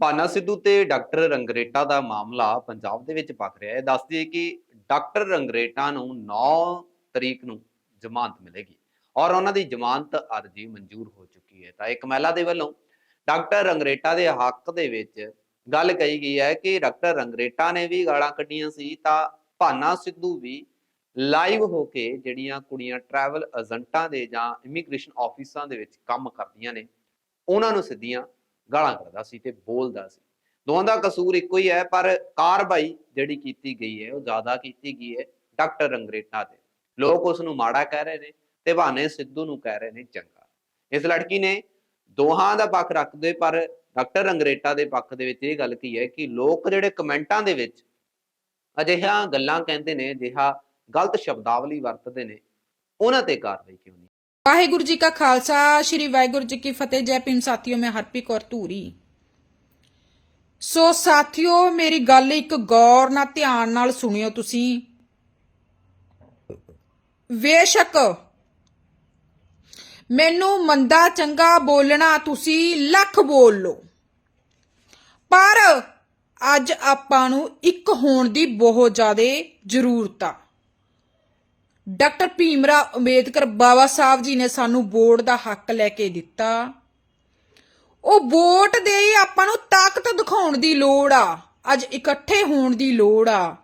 ਭਾਨਾ ਸਿੱਧੂ ਤੇ ਡਾਕਟਰ ਰੰਗਰੇਟਾ ਦਾ ਮਾਮਲਾ ਪੰਜਾਬ ਦੇ ਵਿੱਚ ਭਖ ਰਿਹਾ ਹੈ। ਦੱਸ ਦਈਏ ਕਿ ਡਾਕਟਰ ਰੰਗਰੇਟਾ ਨੂੰ 9 ਤਰੀਕ ਨੂੰ ਜ਼ਮਾਨਤ ਮਿਲੇਗੀ ਔਰ ਉਹਨਾਂ ਦੀ ਜ਼ਮਾਨਤ ਅਰਜੀ ਮਨਜ਼ੂਰ ਹੋ ਚੁੱਕੀ ਹੈ। ਤਾਂ ਇੱਕ ਮਹਿਲਾ ਦੇ ਵੱਲੋਂ ਡਾਕਟਰ ਰੰਗਰੇਟਾ ਦੇ ਹੱਕ ਦੇ ਵਿੱਚ ਗੱਲ ਕਹੀ ਗਈ ਹੈ ਕਿ ਡਾਕਟਰ ਰੰਗਰੇਟਾ ਨੇ ਵੀ ਗਾਲਾਂ ਕੱਢੀਆਂ ਸੀ ਤਾਂ ਭਾਨਾ ਸਿੱਧੂ ਵੀ ਲਾਈਵ ਹੋ ਕੇ ਜਿਹੜੀਆਂ ਕੁੜੀਆਂ ਟਰੈਵਲ ਏਜੰਟਾਂ ਦੇ ਜਾਂ ਇਮੀਗ੍ਰੇਸ਼ਨ ਆਫਿਸਾਂ ਦੇ ਵਿੱਚ ਕੰਮ ਕਰਦੀਆਂ ਨੇ, ਉਹਨਾਂ ਨੂੰ ਸਿੱਧੀਆਂ ਗਾਲਾਂ ਕੱਢਦਾ ਸੀ ਤੇ ਬੋਲਦਾ ਸੀ। ਦੋਵਾਂ ਦਾ ਕਸੂਰ ਇੱਕੋ ਹੀ ਹੈ, ਪਰ ਕਾਰਵਾਈ ਜਿਹੜੀ ਕੀਤੀ ਗਈ ਹੈ, ਉਹ ਜ਼ਿਆਦਾ ਕੀਤੀ ਗਈ ਹੈ ਡਾਕਟਰ ਰੰਗਰੇਟਾ ਤੇ ਲੋਕ ਉਸ ਨੂੰ ਮਾੜਾ ਕਹਿ ਰਹੇ ਨੇ ਤੇ ਭਾਨੇ ਸਿੱਧੂ ਨੂੰ ਕਹਿ ਰਹੇ ਨੇ ਚੰਗਾ। ਇਸ ਲੜਕੀ ਨੇ ਦੋਹਾਂ ਦਾ ਪੱਖ ਰੱਖਦੇ ਪਰ ਡਾਕਟਰ ਰੰਗਰੇਟਾ ਦੇ ਪੱਖ ਦੇ ਵਿੱਚ ਇਹ ਗੱਲ ਕੀ ਹੈ ਕਿ ਲੋਕ ਜਿਹੜੇ ਕਮੈਂਟਾਂ ਦੇ ਵਿੱਚ ਅਜਿਹੀਆਂ ਗੱਲਾਂ ਕਹਿੰਦੇ ਨੇ, ਅਜਿਹਾ ਗਲਤ ਸ਼ਬਦਾਵਲੀ ਵਰਤਦੇ ਨੇ, ਉਹਨਾਂ ਤੇ ਕਾਰਵਾਈ ਕਿਉਂ ਨਹੀਂ? ਵਾਹਿਗੁਰੂ ਜੀ ਕਾ ਖਾਲਸਾ, ਸ੍ਰੀ ਵਾਹਿਗੁਰੂ ਜੀ ਕੀ ਫਤਿਹ। ਜੈ ਭੀਮ ਸਾਥੀਓ, ਮੈਂ ਹਰਪ੍ਰੀਤ ਕੌਰ ਧੂਰੀ। ਸੋ ਸਾਥੀਓ, ਮੇਰੀ ਗੱਲ ਇੱਕ ਗੌਰ ਨਾਲ, ਧਿਆਨ ਨਾਲ ਸੁਣਿਓ ਤੁਸੀਂ। ਬੇਸ਼ੱਕ ਮੈਨੂੰ ਮੰਦਾ ਚੰਗਾ ਬੋਲਣਾ ਤੁਸੀਂ ਲੱਖ ਬੋਲ ਲਓ। ਪਰ ਅੱਜ ਆਪਾਂ ਨੂੰ ਇੱਕ ਹੋਣ ਦੀ ਬਹੁਤ ਜ਼ਿਆਦਾ ਜ਼ਰੂਰਤ ਆ। ਡਾਕਟਰ ਭੀਮਰਾ ਅੰਬੇਦਕਰ ਬਾਬਾ ਸਾਹਿਬ ਜੀ ਨੇ ਸਾਨੂੰ ਵੋਟ ਦਾ ਹੱਕ ਲੈ ਕੇ ਦਿੱਤਾ। ਉਹ ਵੋਟ ਦੇ ਆਪਾਂ ਨੂੰ ਤਾਕਤ ਦਿਖਾਉਣ ਦੀ ਲੋੜ ਆ। ਅੱਜ ਇਕੱਠੇ ਹੋਣ ਦੀ ਲੋੜ ਆ।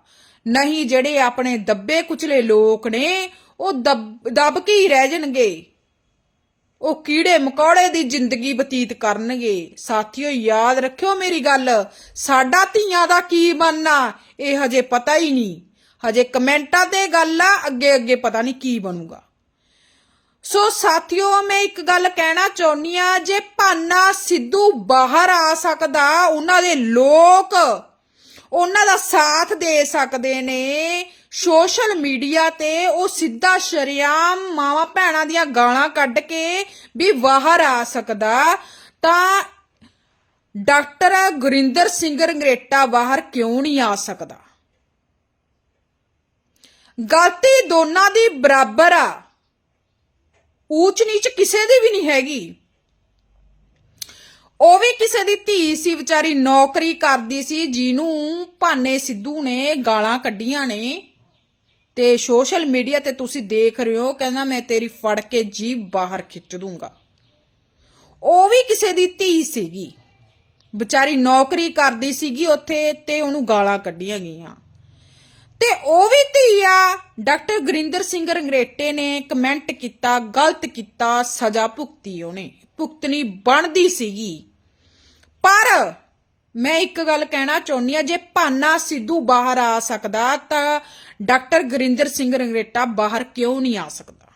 ਨਹੀਂ ਜਿਹੜੇ ਆਪਣੇ ਦੱਬੇ ਕੁਚਲੇ ਲੋਕ ਨੇ, ਉਹ ਦਬ ਦਬ ਕੇ ਹੀ ਰਹਿ ਜਾਣਗੇ। ਉਹ ਕੀੜੇ ਮਕੌੜੇ ਦੀ ਜ਼ਿੰਦਗੀ ਬਤੀਤ ਕਰਨਗੇ। ਸਾਥੀਓ, ਯਾਦ ਰੱਖਿਓ ਮੇਰੀ ਗੱਲ, ਸਾਡਾ ਧੀਆਂ ਦਾ ਕੀ ਬਣਨਾ, ਇਹ ਹਜੇ ਪਤਾ ਹੀ ਨਹੀਂ। ਹਜੇ ਕਮੈਂਟਾਂ ਤੇ ਗੱਲ ਆ, ਅੱਗੇ ਅੱਗੇ ਪਤਾ ਨਹੀਂ ਕੀ ਬਣੂਗਾ। ਸੋ ਸਾਥੀਓ, ਮੈਂ ਇੱਕ ਗੱਲ ਕਹਿਣਾ ਚਾਹੁੰਨੀ ਆ, ਜੇ ਭਾਨਾ ਸਿੱਧੂ ਬਾਹਰ ਆ ਸਕਦਾ, ਉਹਨਾਂ ਦੇ ਲੋਕ ਉਹਨਾਂ ਦਾ ਸਾਥ ਦੇ ਸਕਦੇ ਨੇ। ਸੋਸ਼ਲ ਮੀਡੀਆ ਤੇ ਉਹ ਸਿੱਧਾ ਸ਼ਰਿਆਮ ਮਾਵਾ ਭੈਣਾਂ ਦੀਆਂ ਗਾਲਾਂ ਕੱਢ ਕੇ ਵੀ ਬਾਹਰ ਆ ਸਕਦਾ, ਤਾਂ ਡਾਕਟਰ ਗੁਰਿੰਦਰ ਸਿੰਘ ਰੰਗਰੇਟਾ ਬਾਹਰ ਕਿਉਂ ਨਹੀਂ ਆ ਸਕਦਾ? ਗਲਤੀ ਦੋਨਾਂ ਦੀ ਬਰਾਬਰ ਆ। ਊਚ ਨੀਚ ਕਿਸੇ ਦੀ ਵੀ ਨਹੀਂ ਹੈਗੀ। ਉਹ ਵੀ ਕਿਸੇ ਦੀ ਧੀ ਸੀ, ਵਿਚਾਰੀ ਨੌਕਰੀ ਕਰਦੀ ਸੀ, ਜਿਹਨੂੰ ਭਾਨੇ ਸਿੱਧੂ ਨੇ ਗਾਲਾਂ ਕੱਢੀਆਂ ਨੇ। ਤੇ ਸੋਸ਼ਲ ਮੀਡੀਆ ਤੇ ਤੁਸੀਂ ਦੇਖ ਰਹੇ ਹੋ, ਕਹਿੰਦਾ ਮੈਂ ਤੇਰੀ ਫੜ ਕੇ ਜੀਭ ਬਾਹਰ ਖਿੱਚ ਦੂੰਗਾ। ਉਹ ਵੀ ਕਿਸੇ ਦੀ ਧੀ ਸੀਗੀ। ਵਿਚਾਰੀ ਨੌਕਰੀ ਕਰਦੀ ਸੀਗੀ, ਉੱਥੇ ਤੇ ਉਹਨੂੰ ਗਾਲਾਂ ਕੱਢੀਆਂ ਗਈਆਂ। ਤੇ ਉਹ ਵੀ ਧੀ ਆ। ਡਾਕਟਰ ਗੁਰਿੰਦਰ ਸਿੰਘ ਰੰਗਰੇਟੇ ਨੇ ਕਮੈਂਟ ਕੀਤਾ, ਗਲਤ ਕੀਤਾ, ਸਜ਼ਾ ਭੁਗਤੀ ਉਹਨੇ। ਭੁਗਤਣੀ ਬਣਦੀ ਸੀਗੀ। ਪਰ ਮੈਂ ਇੱਕ ਗੱਲ ਕਹਿਣਾ ਚਾਹੁੰਦੀ ਆ ਜੇ ਭਾਨਾ ਸਿੱਧੂ ਬਾਹਰ ਆ ਸਕਦਾ ਤਾਂ ਡਾਕਟਰ ਗੁਰਿੰਦਰ ਸਿੰਘ ਰੰਗਰੇਟਾ ਬਾਹਰ ਕਿਉਂ ਨਹੀਂ ਆ ਸਕਦਾ?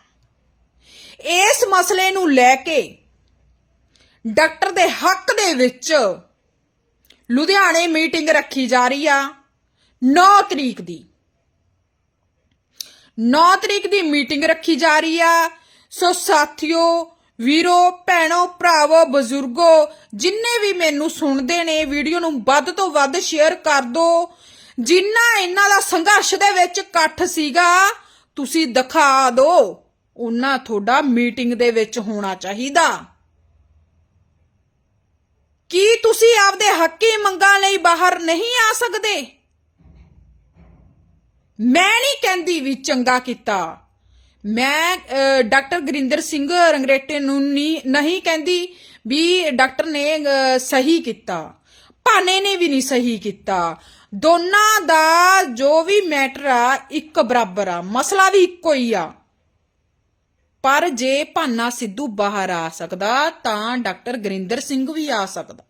ਇਸ ਮਸਲੇ ਨੂੰ ਲੈ ਕੇ ਡਾਕਟਰ ਦੇ ਹੱਕ ਦੇ ਵਿੱਚ ਲੁਧਿਆਣੇ ਮੀਟਿੰਗ ਰੱਖੀ ਜਾ ਰਹੀ ਆ 9 ਤਰੀਕ ਦੀ। 9 ਤਰੀਕ ਦੀ ਮੀਟਿੰਗ ਰੱਖੀ ਜਾ ਰਹੀ ਆ। ਸੋ ਸਾਥੀਓ, ਵੀਰੋ, ਭੈਣੋ, ਭਰਾਵੋ, ਬਜ਼ੁਰਗੋ, ਜਿੰਨੇ ਵੀ ਮੈਨੂੰ ਸੁਣਦੇ ਨੇ, ਵੀਡੀਓ ਨੂੰ ਵੱਧ ਤੋਂ ਵੱਧ ਸ਼ੇਅਰ ਕਰ ਦਿਓ ਜਿੰਨਾ ਇਹਨਾਂ ਦਾ ਸੰਘਰਸ਼ ਦੇ ਵਿੱਚ ਇਕੱਠ ਸੀਗਾ, ਤੁਸੀਂ ਦਿਖਾ ਦਿਓ ਉਹਨਾਂ ਤੁਹਾਡਾ ਮੀਟਿੰਗ ਦੇ ਵਿੱਚ ਹੋਣਾ ਚਾਹੀਦਾ। ਕੀ ਤੁਸੀਂ ਆਪਦੇ ਹੱਕੀ ਮੰਗਾਂ ਲਈ ਬਾਹਰ ਨਹੀਂ ਆ ਸਕਦੇ? ਮੈਂ ਨਹੀਂ ਕਹਿੰਦੀ ਵੀ ਚੰਗਾ ਕੀਤਾ। ਮੈਂ ਡਾਕਟਰ ਗੁਰਿੰਦਰ ਸਿੰਘ ਰੰਗਰੇਟੇ ਨੂੰ ਨਹੀਂ ਨਹੀਂ ਕਹਿੰਦੀ ਵੀ ਡਾਕਟਰ ਨੇ ਸਹੀ ਕੀਤਾ। ਭਾਨੇ ਨੇ ਵੀ ਨਹੀਂ ਸਹੀ ਕੀਤਾ। ਦੋਨਾਂ ਦਾ ਜੋ ਵੀ ਮੈਟਰ ਆ, ਇੱਕ ਬਰਾਬਰ ਆ। ਮਸਲਾ ਵੀ ਇੱਕੋ ਹੀ ਆ। ਪਰ ਜੇ ਭਾਨਾ ਸਿੱਧੂ ਬਾਹਰ ਆ ਸਕਦਾ, ਤਾਂ ਡਾਕਟਰ ਗੁਰਿੰਦਰ ਸਿੰਘ ਵੀ ਆ ਸਕਦਾ।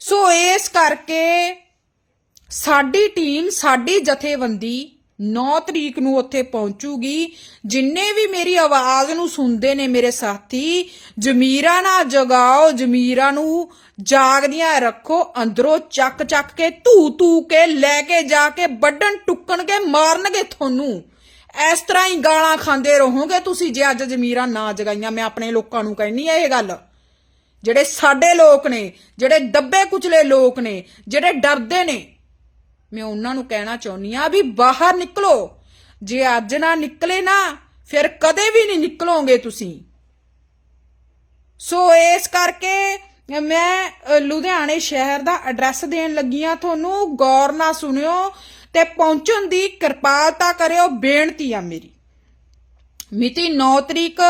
ਸੋ ਇਸ ਕਰਕੇ ਸਾਡੀ ਟੀਮ, ਸਾਡੀ ਜਥੇਬੰਦੀ 9 ਤਰੀਕ ਨੂੰ ਉੱਥੇ ਪਹੁੰਚੂਗੀ। ਜਿੰਨੇ ਵੀ ਮੇਰੀ ਆਵਾਜ਼ ਨੂੰ ਸੁਣਦੇ ਨੇ ਮੇਰੇ ਸਾਥੀ, ਜਮੀਰਾ ਨਾ ਜਗਾਓ, ਜਮੀਰਾ ਨੂੰ ਜਾਗਦੀਆਂ ਰੱਖੋ, ਅੰਦਰੋਂ ਚੱਕ ਚੱਕ ਕੇ ਧੂ ਧੂ ਕੇ ਲੈ ਕੇ ਜਾ ਕੇ, ਵੱਢਣ, ਟੁੱਕਣ ਕੇ ਮਾਰਨਗੇ ਤੁਹਾਨੂੰ। ਇਸ ਤਰ੍ਹਾਂ ਹੀ ਗਾਲਾਂ ਖਾਂਦੇ ਰਹੋਗੇ ਤੁਸੀਂ ਜੇ ਅੱਜ ਜਮੀਰਾ ਨਾ ਜਗਾਈਆਂ। ਮੈਂ ਆਪਣੇ ਲੋਕਾਂ ਨੂੰ ਕਹਿਣੀ ਆ ਇਹ ਗੱਲ। ਜਿਹੜੇ ਸਾਡੇ ਲੋਕ ਨੇ, ਜਿਹੜੇ ਦੱਬੇ ਕੁਚਲੇ ਲੋਕ ਨੇ, ਜਿਹੜੇ ਡਰਦੇ ਨੇ ਮੈਂ ਉਹਨਾਂ ਨੂੰ ਕਹਿਣਾ ਚਾਹੁੰਨੀ ਆ ਵੀ ਬਾਹਰ ਨਿਕਲੋ। ਜੇ ਅੱਜ ਨਾ ਨਿਕਲੇ ਨਾ, ਫਿਰ ਕਦੇ ਵੀ ਨਹੀਂ ਨਿਕਲੋਗੇ ਤੁਸੀਂ। ਸੋ ਇਸ ਕਰਕੇ ਮੈਂ ਲੁਧਿਆਣੇ ਸ਼ਹਿਰ ਦਾ ਐਡਰੈਸ ਦੇਣ ਲੱਗੀ ਆ ਤੁਹਾਨੂੰ ਗੌਰ ਨਾਲ ਸੁਣਿਓ ਤੇ ਪਹੁੰਚਣ ਦੀ ਕਿਰਪਾਲਤਾ ਕਰਿਓ। ਬੇਨਤੀ ਆ ਮੇਰੀ। ਮਿਤੀ 9 ਤਰੀਕ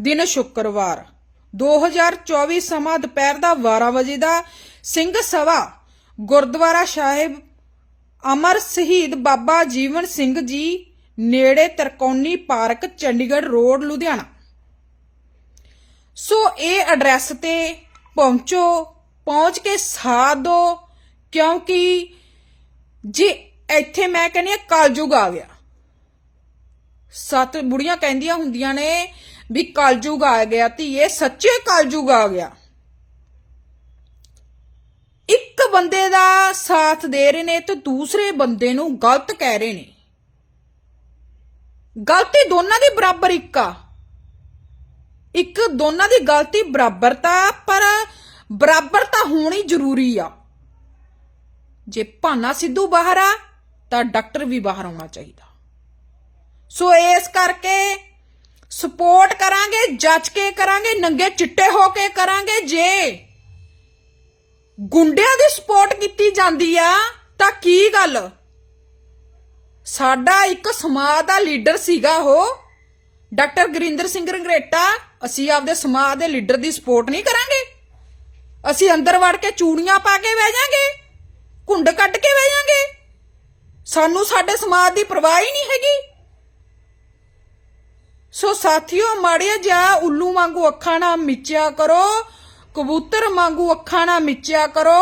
ਦਿਨ ਸ਼ੁੱਕਰਵਾਰ 2024 ਸਮਾਂ ਦੁਪਹਿਰ ਦਾ 12 ਵਜੇ ਦਾ। ਸਿੰਘ ਸਭਾ, ਗੁਰਦੁਆਰਾ ਸਾਹਿਬ ਅਮਰ ਸ਼ਹੀਦ ਬਾਬਾ ਜੀਵਨ ਸਿੰਘ ਜੀ ਨੇੜੇ ਤਰਕੌਨੀ park, Chandigarh road, Ludhiana. So ਇਹ ਐਡਰੈਸ ਤੇ ਪਹੁੰਚੋ, ਪਹੁੰਚ ਕੇ ਸਾਥ ਦਿਓ, ਕਿਉਂਕਿ ਜੇ ਇੱਥੇ ਮੈਂ ਕਹਿੰਦੀ ਹਾਂ ਕਲਯੁਗ ਆ ਗਿਆ। ਸੱਤ ਬੁੜੀਆਂ ਕਹਿੰਦੀਆਂ ਹੁੰਦੀਆਂ ਨੇ ਵੀ ਕਲਯੁਗ ਆ ਗਿਆ, ਧੀਏ, ਸੱਚੇ ਕਲਯੁਗ ਆ ਗਿਆ। ਇੱਕ ਬੰਦੇ ਦਾ ਸਾਥ ਦੇ ਰਹੇ ਨੇ ਤੇ ਦੂਸਰੇ ਬੰਦੇ ਨੂੰ ਗਲਤ ਕਹਿ ਰਹੇ ਨੇ। ਗਲਤੀ ਦੋਨਾਂ ਦੀ ਬਰਾਬਰ ਇੱਕ ਆ। ਇੱਕ ਦੋਨਾਂ ਦੀ ਗਲਤੀ ਬਰਾਬਰ ਤਾਂ, ਪਰ ਬਰਾਬਰ ਤਾਂ ਹੋਣੀ ਜ਼ਰੂਰੀ ਆ। ਜੇ ਭਾਨਾ ਸਿੱਧੂ ਬਾਹਰ ਆ, ਤਾਂ ਡਾਕਟਰ ਵੀ ਬਾਹਰ ਆਉਣਾ ਚਾਹੀਦਾ। ਸੋ ਇਸ ਕਰਕੇ ਸਪੋਰਟ ਕਰਾਂਗੇ, ਜੱਜ ਕੇ ਕਰਾਂਗੇ, ਨੰਗੇ ਚਿੱਟੇ ਹੋ ਕੇ ਕਰਾਂਗੇ ਜੇ ਗੁੰਡਿਆਂ ਦੀ ਸਪੋਰਟ ਕੀਤੀ ਜਾਂਦੀ ਆ, ਤਾਂ ਕੀ ਗੱਲ? ਸਾਡਾ ਇੱਕ ਸਮਾਜ ਦਾ ਲੀਡਰ ਸੀਗਾ ਉਹ। ਡਾਕਟਰ ਗੁਰਿੰਦਰ ਸਿੰਘ ਰੰਗਰੇਟਾ, ਅਸੀਂ ਆਪਦੇ ਸਮਾਜ ਦੇ ਲੀਡਰ ਦੀ ਸਪੋਰਟ ਨਹੀਂ ਕਰਾਂਗੇ। ਅਸੀਂ ਅੰਦਰ ਵੜ ਕੇ ਚੂੜੀਆਂ ਪਾ ਕੇ ਬਹਿ ਜਾਾਂਗੇ, ਘੁੰਡ ਕੱਢ ਕੇ ਬਹਿ ਜਾਾਂਗੇ। ਸਾਨੂੰ ਸਾਡੇ ਸਮਾਜ ਦੀ ਪਰਵਾਹ ਹੀ ਨਹੀਂ ਹੈਗੀ। ਸੋ ਸਾਥੀਓ, ਮਾੜਿਆ ਜਾ ਉੱਲੂ ਵਾਂਗੂ ਅੱਖਾਂ ਨਾਲ ਮਿਚਿਆ ਕਰੋ ਕਬੂਤਰ ਵਾਂਗੂ ਅੱਖਾਂ ਨਾਲ ਮਿਚਿਆ ਕਰੋ,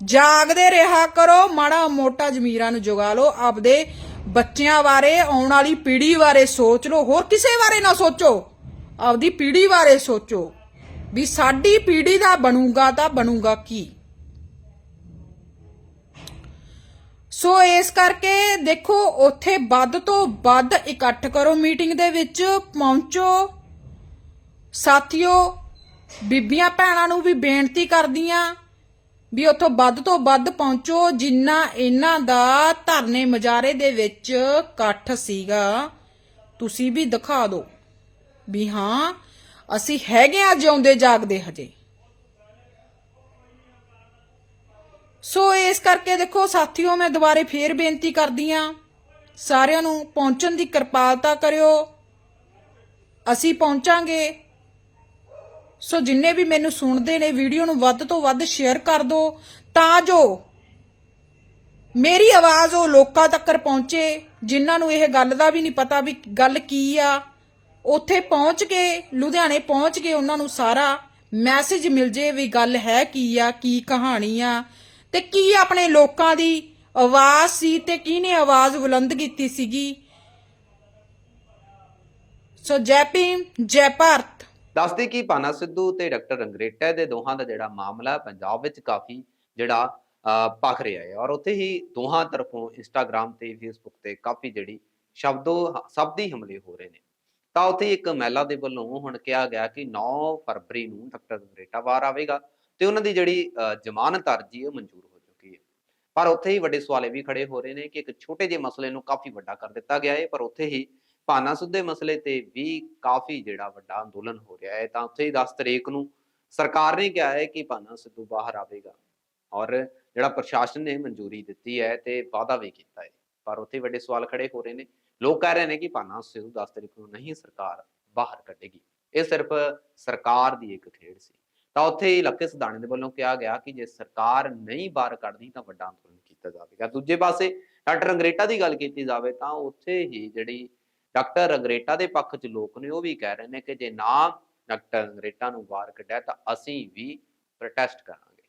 ਜਾਗਦੇ ਰਿਹਾ ਕਰੋ, ਮਾੜਾ ਮੋਟਾ ਜ਼ਮੀਰਾਂ ਨੂੰ ਜਗਾ ਲਓ, ਆਪਦੇ ਬੱਚਿਆਂ ਬਾਰੇ, ਆਉਣ ਵਾਲੀ ਪੀੜ੍ਹੀ ਬਾਰੇ ਸੋਚ ਲਓ, ਹੋਰ ਕਿਸੇ ਬਾਰੇ ਨਾ ਸੋਚੋ, ਆਪਦੀ ਪੀੜ੍ਹੀ ਬਾਰੇ ਸੋਚੋ, ਵੀ ਸਾਡੀ ਪੀੜ੍ਹੀ ਦਾ ਬਣੂਗਾ ਤਾਂ ਬਣੂਗਾ ਕੀ? ਸੋ ਇਸ ਕਰਕੇ ਦੇਖੋ, ਉੱਥੇ ਵੱਧ ਤੋਂ ਵੱਧ ਇਕੱਠ ਕਰੋ ਮੀਟਿੰਗ ਦੇ ਵਿੱਚ, ਪਹੁੰਚੋ, ਸਾਥੀਓ ਬੀਬੀਆਂ ਭੈਣਾਂ ਨੂੰ ਵੀ ਬੇਨਤੀ ਕਰਦੀਆਂ ਵੀ ਉੱਥੋਂ ਵੱਧ ਤੋਂ ਵੱਧ ਪਹੁੰਚੋ, ਜਿੰਨਾ ਇਹਨਾਂ ਦਾ ਧਰਨੇ ਮਜਾਰੇ ਦੇ ਵਿੱਚ ਇਕੱਠ ਸੀਗਾ। ਤੁਸੀਂ ਵੀ ਦਿਖਾ ਦਿਓ ਵੀ ਹਾਂ, ਅਸੀਂ ਹੈਗੇ ਆ ਜਿਉਂਦੇ ਜਾਗਦੇ ਹਜੇ। ਸੋ ਇਸ ਕਰਕੇ ਦੇਖੋ ਸਾਥੀਓ, ਮੈਂ ਦੁਬਾਰੇ ਫੇਰ ਬੇਨਤੀ ਕਰਦੀ ਆ ਸਾਰਿਆਂ ਨੂੰ ਪਹੁੰਚਣ ਦੀ ਕਿਰਪਾਲਤਾ ਕਰਿਓ। ਅਸੀਂ ਪਹੁੰਚਾਂਗੇ। ਸੋ ਜਿੰਨੇ ਵੀ ਮੈਨੂੰ ਸੁਣਦੇ ਨੇ, ਵੀਡੀਓ ਨੂੰ ਵੱਧ ਤੋਂ ਵੱਧ ਸ਼ੇਅਰ ਕਰ ਦਿਓ ਤਾਂ ਜੋ ਮੇਰੀ ਆਵਾਜ਼ ਉਹ ਲੋਕਾਂ ਤੱਕ ਪਹੁੰਚੇ, ਜਿਨ੍ਹਾਂ ਨੂੰ ਇਹ ਗੱਲ ਦਾ ਵੀ ਨਹੀਂ ਪਤਾ ਵੀ ਗੱਲ ਕੀ ਆ। ਉੱਥੇ ਪਹੁੰਚ ਕੇ, ਲੁਧਿਆਣੇ ਪਹੁੰਚ ਕੇ ਉਹਨਾਂ ਨੂੰ ਸਾਰਾ ਮੈਸੇਜ ਮਿਲ ਜੇ ਵੀ ਗੱਲ ਹੈ ਕੀ ਆ, ਕੀ ਕਹਾਣੀ ਆ। ਤੇ ਕੀ ਆਪਣੇ ਲੋਕਾਂ ਦੀ ਆਵਾਜ਼ ਸੀ ਤੇ ਕਿਹਨੇ ਆਵਾਜ਼ ਬੁਲੰਦ ਕੀਤੀ ਸੀਗੀ? ਸੋ ਜੈ ਭੀਮ, ਜੈ ਭਾਰਤ। ਦੱਸਦੇ ਕਿ ਪਾਨਾ ਸਿੱਧੂ ਤੇ ਡਾਕਟਰ ਰੰਗਰੇਟਾ ਦੇ ਦੋਹਾਂ ਦਾ ਜਿਹੜਾ ਮਾਮਲਾ ਪੰਜਾਬ ਵਿੱਚ ਕਾਫੀ ਜਿਹੜਾ ਅਹ, ਭਖ ਰਿਹਾ ਹੈ। ਔਰ ਉੱਥੇ ਹੀ ਦੋਹਾਂ ਤਰਫੋਂ ਇੰਸਟਾਗ੍ਰam ਤੇ ਫੇਸਬੁੱਕ ਤੇ ਕਾਫੀ ਜਿਹੜੀ ਸ਼ਬਦੋ ਸ਼ਬਦੀ ਹਮਲੇ ਹੋ ਰਹੇ ਨੇ। ਤਾਂ ਉੱਥੇ ਇੱਕ ਮਹਿਲਾ ਦੇ ਵੱਲੋਂ ਹੁਣ ਕਿਹਾ ਗਿਆ ਕਿ 9 ਫਰਵਰੀ ਨੂੰ ਡਾਕਟਰ ਰੰਗਰੇਟਾ ਬਾਹਰ ਆਵੇਗਾ ਤੇ ਉਹਨਾਂ ਦੀ ਜਿਹੜੀ ਅਹ, ਜ਼ਮਾਨਤ ਅਰਜੀ ਹੈ ਮਨਜ਼ੂਰ ਹੋ ਚੁੱਕੀ ਹੈ। ਪਰ ਉੱਥੇ ਹੀ ਵੱਡੇ ਸਵਾਲ ਇਹ ਵੀ ਖੜੇ ਹੋ ਰਹੇ ਨੇ ਕਿ ਇੱਕ ਛੋਟੇ ਜਿਹੇ ਮਸਲੇ ਨੂੰ ਕਾਫੀ ਵੱਡਾ ਕਰ ਦਿੱਤਾ ਗਿਆ ਹੈ। ਪਰ ਉੱਥੇ ਹੀ ਭਾਨਾ ਸੁੱਧੇ ਮਸਲੇ ਤੇ ਵੀ ਕਾਫੀ ਜਿਹੜਾ ਵੱਡਾ ਅੰਦੋਲਨ ਹੋ ਰਿਹਾ ਹੈ, ਤਾਂ ਉੱਥੇ ਹੀ 10 ਤਰੀਕ ਨੂੰ ਸਰਕਾਰ ਨੇ ਕਿਹਾ ਹੈ ਕਿ ਭਾਨਾ ਸਿੱਧੂ ਬਾਹਰ ਆਵੇਗਾ ਔਰ ਜਿਹੜਾ ਪ੍ਰਸ਼ਾਸਨ ਨੇ ਮਨਜ਼ੂਰੀ ਦਿੱਤੀ ਹੈ ਤੇ ਵਾਅਦਾ ਵੀ ਕੀਤਾ ਹੈ। ਪਰ ਉੱਥੇ ਵੱਡੇ ਸਵਾਲ ਖੜੇ ਹੋ ਰਹੇ ਨੇ। ਲੋਕ ਕਹਿ ਰਹੇ ਨੇ ਕਿ ਭਾਨਾ ਸਿੱਧੂ 10 ਤਰੀਕ ਨੂੰ ਨਹੀਂ ਸਰਕਾਰ ਬਾਹਰ ਕੱਢੇਗੀ। ਇਹ ਸਿਰਫ ਸਰਕਾਰ ਦੀ ਇੱਕ ਖੇਡ ਸੀ। ਤਾਂ ਉੱਥੇ ਹੀ ਲੱਕੇ ਸਦਾਣੇ ਦੇ ਵੱਲੋਂ ਕਿਹਾ ਗਿਆ ਕਿ ਜੇ ਸਰਕਾਰ ਨਹੀਂ ਬਾਹਰ ਕੱਢਦੀ ਤਾਂ ਵੱਡਾ ਅੰਦੋਲਨ ਕੀਤਾ ਜਾਵੇਗਾ। ਦੂਜੇ ਪਾਸੇ ਡਾਕਟਰ ਅੰਗਰੇਟਾ ਦੀ ਗੱਲ ਕੀਤੀ ਜਾਵੇ ਤਾਂ ਉੱਥੇ ਹੀ ਜਿਹੜੀ ਡਾਕਟਰ ਅੰਗਰੇਟਾ ਦੇ ਪੱਖ 'ਚ ਲੋਕ ਨੇ, ਉਹ ਵੀ ਕਹਿ ਰਹੇ ਨੇ ਕਿ ਜੇ ਨਾ ਡਾਕਟਰ ਅੰਗਰੇਟਾ ਨੂੰ ਬਾਹਰ ਕੱਢਿਆ ਤਾਂ ਅਸੀਂ ਵੀ ਪ੍ਰੋਟੈਸਟ ਕਰਾਂਗੇ।